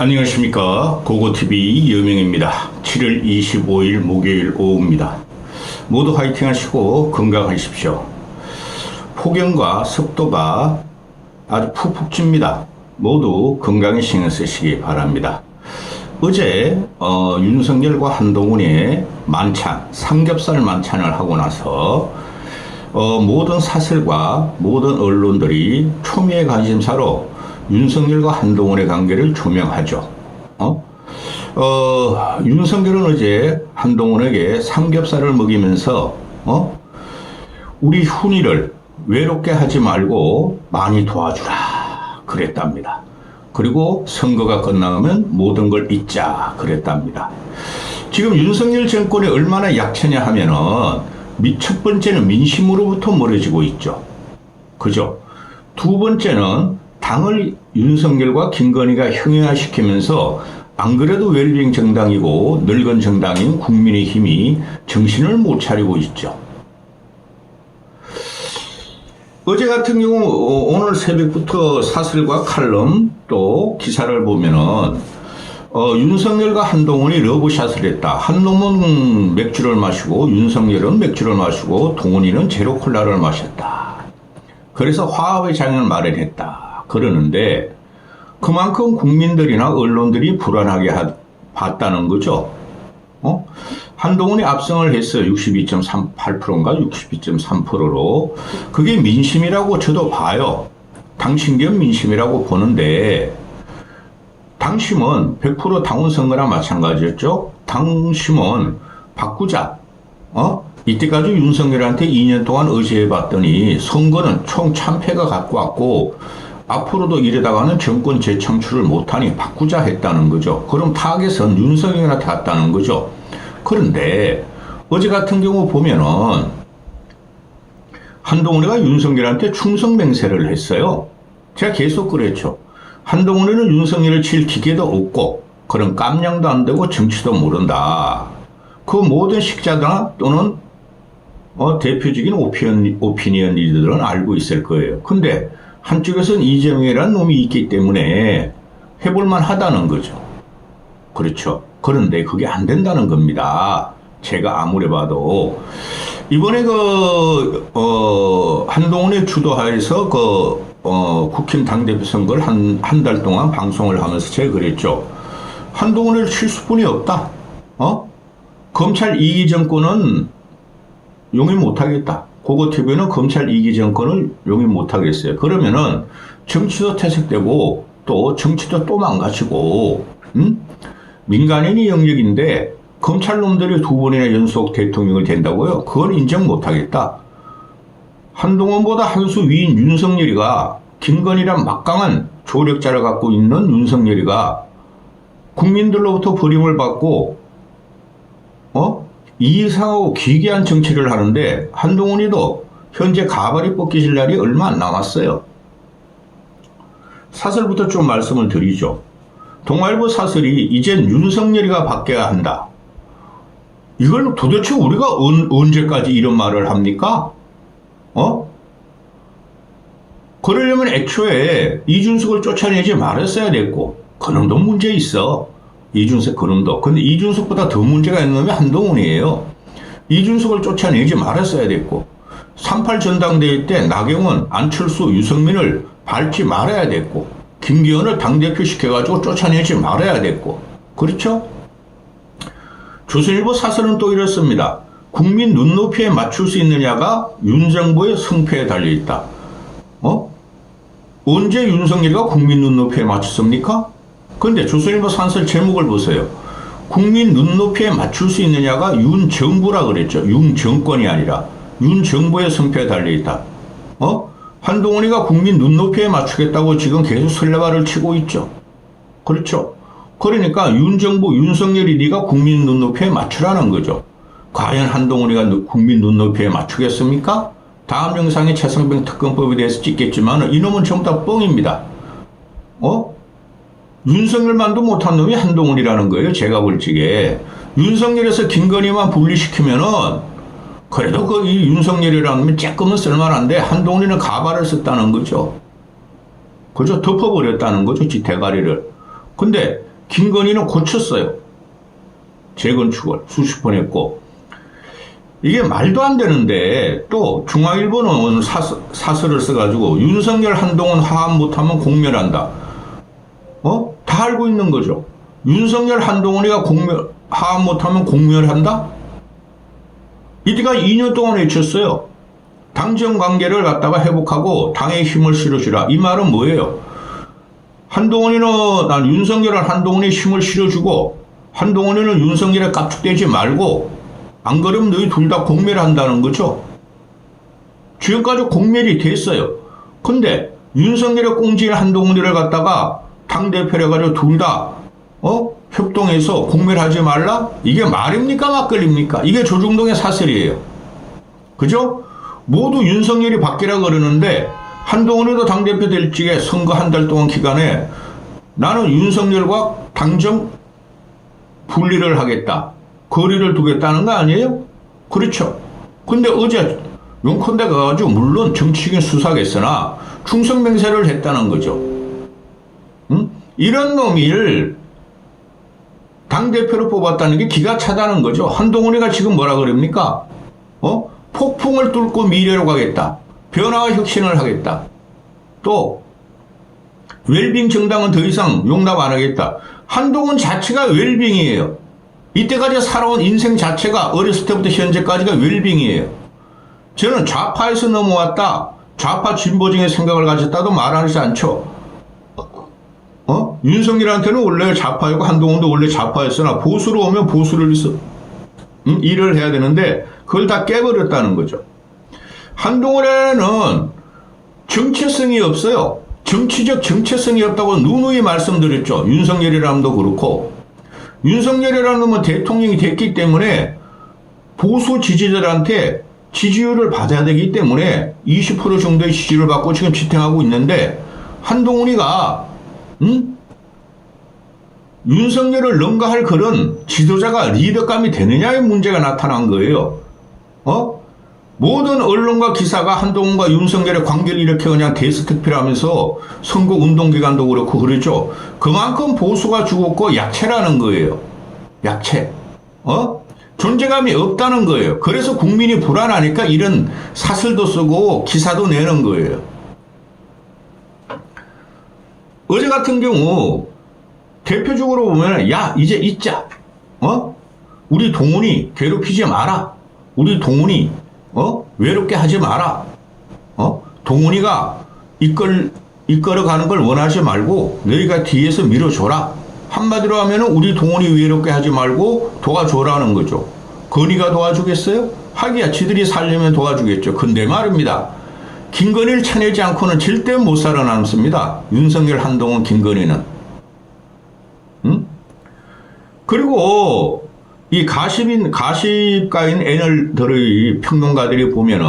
안녕하십니까. 고고TV 여명입니다. 7월 25일 목요일 오후입니다. 모두 화이팅 하시고 건강하십시오. 폭염과 습도가 아주 푹푹 찝니다. 모두 건강에 신경 쓰시기 바랍니다. 어제 어, 윤석열과 한동훈의 만찬 삼겹살 만찬을 하고 나서 어, 모든 사설과 모든 언론들이 초미의 관심사로 윤석열과 한동훈의 관계를 조명하죠. 어? 어, 윤석열은 어제 한동훈에게 삼겹살을 먹이면서 어? 우리 훈이를 외롭게 하지 말고 많이 도와주라 그랬답니다. 그리고 선거가 끝나면 모든 걸 잊자 그랬답니다. 지금 윤석열 정권이 얼마나 약체냐 하면은 미- 첫 번째는 민심으로부터 멀어지고 있죠. 그죠? 두 번째는 당을 윤석열과 김건희가 형해화시키면서 안 그래도 웰빙 정당이고 늙은 정당인 국민의힘이 정신을 못 차리고 있죠. 어제 같은 경우 어, 오늘 새벽부터 사설과 칼럼 또 기사를 보면은 어, 윤석열과 한동훈이 러브샷을 했다. 한동훈은 맥주를 마시고 윤석열은 맥주를 마시고 동훈이는 제로 콜라를 마셨다. 그래서 화합의 장을 마련했다. 그러는데 그만큼 국민들이나 언론들이 불안하게 하- 봤다는 거죠. 어? 한동훈이 압승을 했어요. 62.38%인가 62.3%로. 그게 민심이라고 저도 봐요. 당신 겸 민심이라고 보는데 당심은 100% 당원 선거랑 마찬가지였죠. 당심은 바꾸자. 어? 이때까지 윤석열한테 2년 동안 의지해봤더니 선거는 총 참패가 갖고 왔고 앞으로도 이러다가는 정권 재창출을 못하니 바꾸자 했다는 거죠. 그럼 타겟은 윤석열한테 갔다는 거죠. 그런데 어제 같은 경우 보면은 한동훈이가 윤석열한테 충성 맹세를 했어요. 제가 계속 그랬죠. 한동훈이는 윤석열을 칠 기계도 없고 그런 깜냥도 안 되고 정치도 모른다. 그 모든 식자나 또는 어, 대표적인 오피니언, 오피니언 리더들은 알고 있을 거예요. 근데 한쪽에서는 이재명이라는 놈이 있기 때문에 해볼만 하다는 거죠. 그렇죠. 그런데 그게 안 된다는 겁니다. 제가 아무리 봐도 이번에 그 어, 한동훈의 주도하에서 그 어, 국힘 당대표 선거를 한 한 달 동안 방송을 하면서 제가 그랬죠. 한동훈을 칠 수뿐이 없다. 어? 검찰 이기 정권은 용인 못하겠다. 고거 TV는 검찰 이기 정권을 용인 못하겠어요. 그러면은 정치도 퇴색되고 또 정치도 또 망가지고, 음? 민간인이 영역인데 검찰 놈들이 두 번이나 연속 대통령을 된다고요? 그건 인정 못하겠다. 한동훈보다 한 수 위인 윤석열이가 김건희란 막강한 조력자를 갖고 있는 윤석열이가 국민들로부터 버림을 받고 어? 이상하고 기괴한 정치를 하는데 한동훈이도 현재 가발이 뽑히실 날이 얼마 안 남았어요. 사설부터 좀 말씀을 드리죠. 동아일보 사설이 이젠 윤석열이가 바뀌어야 한다. 이걸 도대체 우리가 언, 언제까지 이런 말을 합니까? 어? 그러려면 애초에 이준석을 쫓아내지 말았어야 됐고 그놈도 문제 있어. 이준석 그놈도. 근데 이준석보다 더 문제가 있는 놈이 한동훈이에요. 이준석을 쫓아내지 말았어야 됐고 38 전당대회 때 나경원, 안철수, 유승민을 밟지 말아야 됐고 김기현을 당대표 시켜가지고 쫓아내지 말아야 됐고 그렇죠? 조선일보 사설은 또 이렇습니다. 국민 눈높이에 맞출 수 있느냐가 윤 정부의 승패에 달려있다. 어? 언제 윤석열이가 국민 눈높이에 맞췄습니까? 그런데 조선일보 산설 제목을 보세요. 국민 눈높이에 맞출 수 있느냐가 윤 정부라 그랬죠. 윤 정권이 아니라 윤 정부의 승패에 달려있다. 어? 한동훈이가 국민 눈높이에 맞추겠다고 지금 계속 설레발을 치고 있죠. 그렇죠. 그러니까 윤 정부 윤석열이 네가 국민 눈높이에 맞추라는 거죠. 과연 한동훈이가 누- 국민 눈높이에 맞추겠습니까? 다음 영상에 최성병 특검법에 대해서 찍겠지만 이놈은 전부 다 뻥입니다. 어? 윤석열만도 못한 놈이 한동훈이라는 거예요. 제가 볼 적에. 윤석열에서 김건희만 분리시키면은 그래도 그 이 윤석열이라는 놈이 조금은 쓸만한데 한동훈이는 가발을 썼다는 거죠. 그죠? 덮어버렸다는 거죠. 지 대가리를. 근데 김건희는 고쳤어요. 재건축을 수십 번 했고. 이게 말도 안 되는데 또 중앙일보는 사설, 사설을 써가지고 윤석열 한동훈 화합 못하면 공멸한다. 어? 다 알고 있는 거죠. 윤석열 한동훈이가 공멸, 화합 못하면 공멸한다? 이때가 2년 동안 외쳤어요. 당정 관계를 갖다가 회복하고 당의 힘을 실어주라. 이 말은 뭐예요? 한동훈이는 난 윤석열은 한동훈이 힘을 실어주고 한동훈이는 윤석열에 깝죽대지 말고 안 그러면 너희 둘 다 공멸한다는 거죠. 지금까지 공멸이 됐어요. 근데 윤석열의 꽁지인 한동훈이를 갖다가 당대표를 해가지고 둘 다, 어? 협동해서 공멸하지 말라? 이게 말입니까? 막걸립니까? 이게 조중동의 사설이에요. 그죠? 모두 윤석열이 바뀌라 그러는데 한동훈이도 당대표 될 적에 선거 한 달 동안 기간에 나는 윤석열과 당정 분리를 하겠다. 거리를 두겠다는 거 아니에요? 그렇죠. 근데 어제 용컨대 가가지고 물론 정치적인 수사겠으나 충성맹세를 했다는 거죠. 응? 이런 놈을 당대표로 뽑았다는 게 기가 차다는 거죠. 한동훈이가 지금 뭐라 그럽니까? 어? 폭풍을 뚫고 미래로 가겠다. 변화와 혁신을 하겠다. 또 웰빙 정당은 더 이상 용납 안 하겠다. 한동훈 자체가 웰빙이에요. 이때까지 살아온 인생 자체가 어렸을 때부터 현재까지가 웰빙이에요. 저는 좌파에서 넘어왔다. 좌파 진보적인 생각을 가졌다도 말하지 않죠. 어? 윤석열한테는 원래 좌파이고 한동훈도 원래 좌파였으나 보수로 오면 보수를 음, 일을 해야 되는데 그걸 다 깨버렸다는 거죠. 한동훈에는 정체성이 없어요. 정치적 정체성이 없다고 누누이 말씀드렸죠. 윤석열이라면도 그렇고 윤석열이라는 놈은 대통령이 됐기 때문에 보수 지지자들한테 지지율을 받아야 되기 때문에 20% 정도의 지지를 받고 지금 지탱하고 있는데 한동훈이가 음? 윤석열을 능가할 그런 지도자가 리더감이 되느냐의 문제가 나타난 거예요. 어? 모든 언론과 기사가 한동훈과 윤석열의 관계를 이렇게 그냥 데스특필하면서 선거 운동 기간도 그렇고 그러죠. 그만큼 보수가 죽었고 약체라는 거예요. 약체. 어? 존재감이 없다는 거예요. 그래서 국민이 불안하니까 이런 사설도 쓰고 기사도 내는 거예요. 어제 같은 경우 대표적으로 보면 야 이제 잊자. 어? 우리 동훈이 괴롭히지 마라. 우리 동훈이 어? 외롭게 하지 마라. 어? 동훈이가 이끌, 이끌어 가는 걸 원하지 말고 너희가 뒤에서 밀어줘라. 한마디로 하면 우리 동훈이 외롭게 하지 말고 도와줘라는 거죠. 건이가 도와주겠어요? 하기야 지들이 살려면 도와주겠죠. 근데 말입니다. 김건희를 쳐내지 않고는 절대 못 살아남습니다. 윤석열, 한동훈, 김건희는. 응? 그리고 이 가십인 가십가인 애널들의 평론가들이 보면은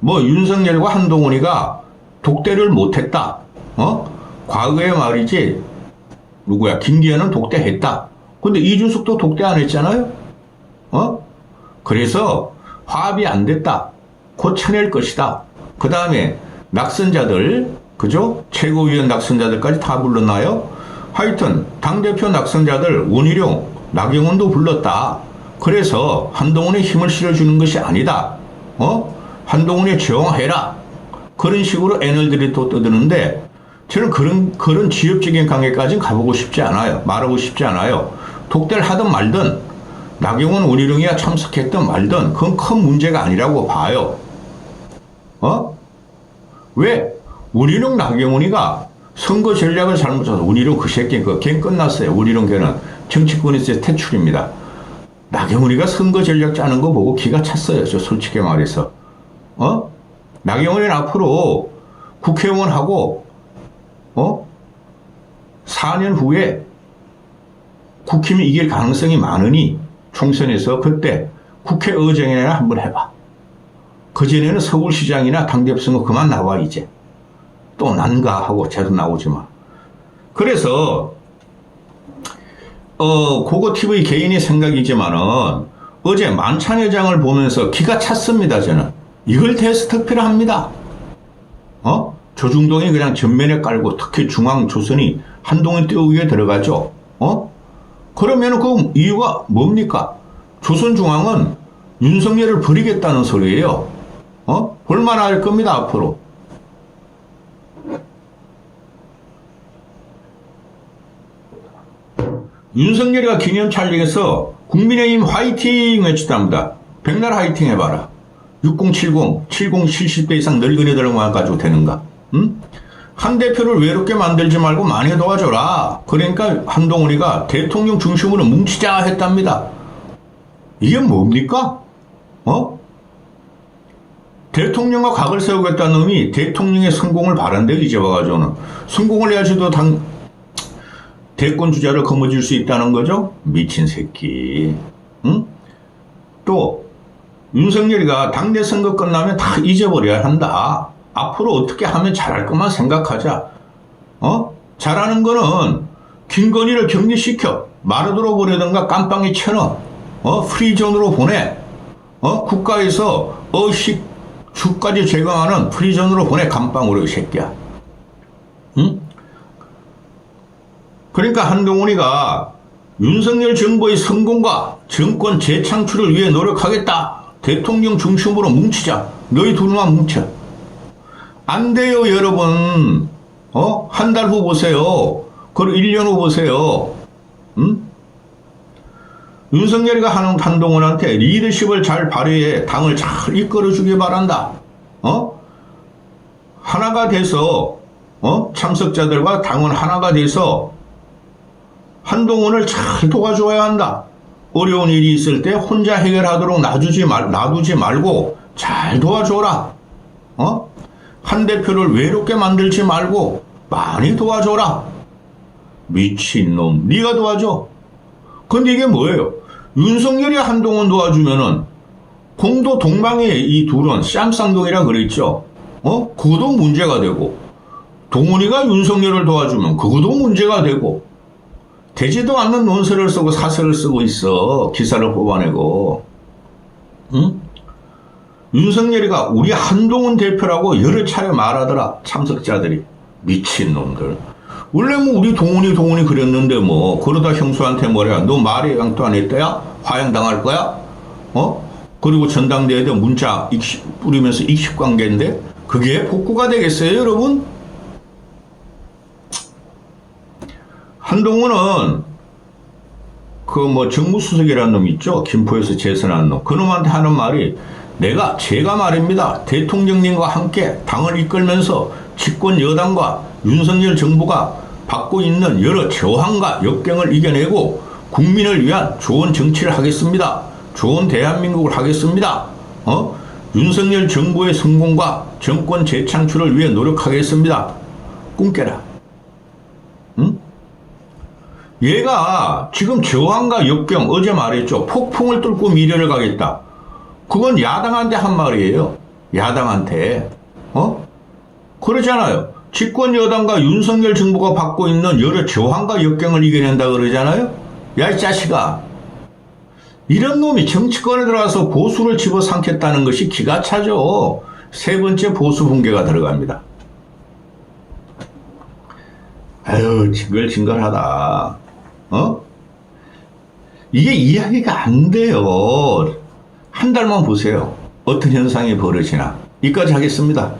뭐 윤석열과 한동훈이가 독대를 못했다. 어? 과거에 말이지 누구야 김기현은 독대했다. 근데 이준석도 독대 안 했잖아요. 어? 그래서 화합이 안 됐다. 곧 쳐낼 것이다. 그 다음에 낙선자들 그죠? 최고위원 낙선자들까지 다 불렀나요? 하여튼 당대표 낙선자들 원희룡 나경원도 불렀다. 그래서 한동훈에 힘을 실어주는 것이 아니다. 어? 한동훈에 저항해라. 그런 식으로 애널들이 또 떠드는데 저는 그런 그런 지역적인 관계까지는 가보고 싶지 않아요. 말하고 싶지 않아요. 독대를 하든 말든 나경원 원희룡이야 참석했든 말든 그건 큰 문제가 아니라고 봐요. 어? 왜? 원희룡 나경원이가 선거 전략을 잘못 짜서 원희룡 그 새끼 그걔 끝났어요. 원희룡 걔는 정치권에서 퇴출입니다. 나경원이가 선거 전략 짜는 거 보고 기가 찼어요. 저 솔직히 말해서. 어? 나경원이는 앞으로 국회의원하고 어? 4년 후에 국힘이 이길 가능성이 많으니 총선에서 그때 국회의정이나 한번 해봐. 그전에는 서울시장이나 당대표 선거 그만 나와 이제. 또 난가 하고 제도 나오지 마. 그래서 어, 고고 TV 개인의 생각이지만은 어제 만찬회장을 보면서 기가 찼습니다, 저는. 이걸 테스트피를 합니다. 어? 조중동이 그냥 전면에 깔고 특히 중앙 조선이 한동훈 띄우기에 들어가죠. 어? 어? 그러면 그 이유가 뭡니까? 조선중앙은 윤석열을 버리겠다는 소리예요. 어? 볼만할 겁니다, 앞으로. 윤석열이가 기념 촬영에서 국민의힘 화이팅 외치답니다. 백날 화이팅 해봐라. 6070, 70, 70대 이상 늙은이들만 가지고 되는가? 응? 한 대표를 외롭게 만들지 말고 많이 도와줘라. 그러니까 한동훈이가 대통령 중심으로 뭉치자 했답니다. 이게 뭡니까? 어? 대통령과 각을 세우겠다는 놈이 대통령의 성공을 바란대 이제 와가지고는 성공을 해야지도 당 대권 주자를 거머쥘 수 있다는 거죠? 미친 새끼. 응? 또 윤석열이가 당대 선거 끝나면 다 잊어버려야 한다. 앞으로 어떻게 하면 잘할 것만 생각하자. 어? 잘하는 거는 김건희를 격리시켜 마르도로 보내든가 깜빵에 쳐넣어. 어? 프리존으로 보내. 어? 국가에서 어식 주까지 제거하는 프리존으로 보내 감방으로 이 새끼야. 응? 그러니까 한동훈이가 윤석열 정부의 성공과 정권 재창출을 위해 노력하겠다. 대통령 중심으로 뭉치자. 너희 둘만 뭉쳐. 안 돼요, 여러분. 어? 한 달 후 보세요. 그리고 1년 후 보세요. 응? 윤석열이가 하는 한동훈한테 리더십을 잘 발휘해 당을 잘 이끌어주길 바란다. 어? 하나가 돼서, 어? 참석자들과 당원 하나가 돼서 한동훈을 잘 도와줘야 한다. 어려운 일이 있을 때 혼자 해결하도록 놔두지 말, 놔두지 말고 잘 도와줘라. 어? 한 대표를 외롭게 만들지 말고 많이 도와줘라. 미친놈, 네가 도와줘. 근데 이게 뭐예요? 윤석열이 한동훈 도와주면은 공도 동방의 이 둘은 쌈쌍둥이라 그랬죠. 어? 그것도 문제가 되고 동훈이가 윤석열을 도와주면 그것도 문제가 되고 되지도 않는 논설을 쓰고 사설을 쓰고 있어. 기사를 뽑아내고. 응? 윤석열이가 우리 한동훈 대표라고 여러 차례 말하더라. 참석자들이. 미친놈들. 원래 뭐 우리 동훈이 동훈이 그랬는데 뭐 그러다 형수한테 뭐래 너 말에 양도 안 했다야? 화양당할 거야? 어? 그리고 전당대회에 문자 익십, 뿌리면서 익십관계인데 그게 복구가 되겠어요 여러분? 한동훈은 그 뭐 정무수석이라는 놈 있죠? 김포에서 재선한 놈. 그 놈한테 하는 말이 내가 제가 말입니다. 대통령님과 함께 당을 이끌면서 집권 여당과 윤석열 정부가 받고 있는 여러 저항과 역경을 이겨내고 국민을 위한 좋은 정치를 하겠습니다. 좋은 대한민국을 하겠습니다. 어? 윤석열 정부의 성공과 정권 재창출을 위해 노력하겠습니다. 꿈깨라. 응? 얘가 지금 저항과 역경 어제 말했죠. 폭풍을 뚫고 미래를 가겠다. 그건 야당한테 한 말이에요. 야당한테. 어? 그러잖아요. 집권 여당과 윤석열 정부가 받고 있는 여러 저항과 역경을 이겨낸다 그러잖아요. 야, 이 자식아. 이런 놈이 정치권에 들어가서 보수를 집어삼켰다는 것이 기가 차죠. 세 번째 보수 붕괴가 들어갑니다. 아유, 징글징글하다. 어? 이게 이야기가 안 돼요. 한 달만 보세요. 어떤 현상이 벌어지나. 이까지 하겠습니다.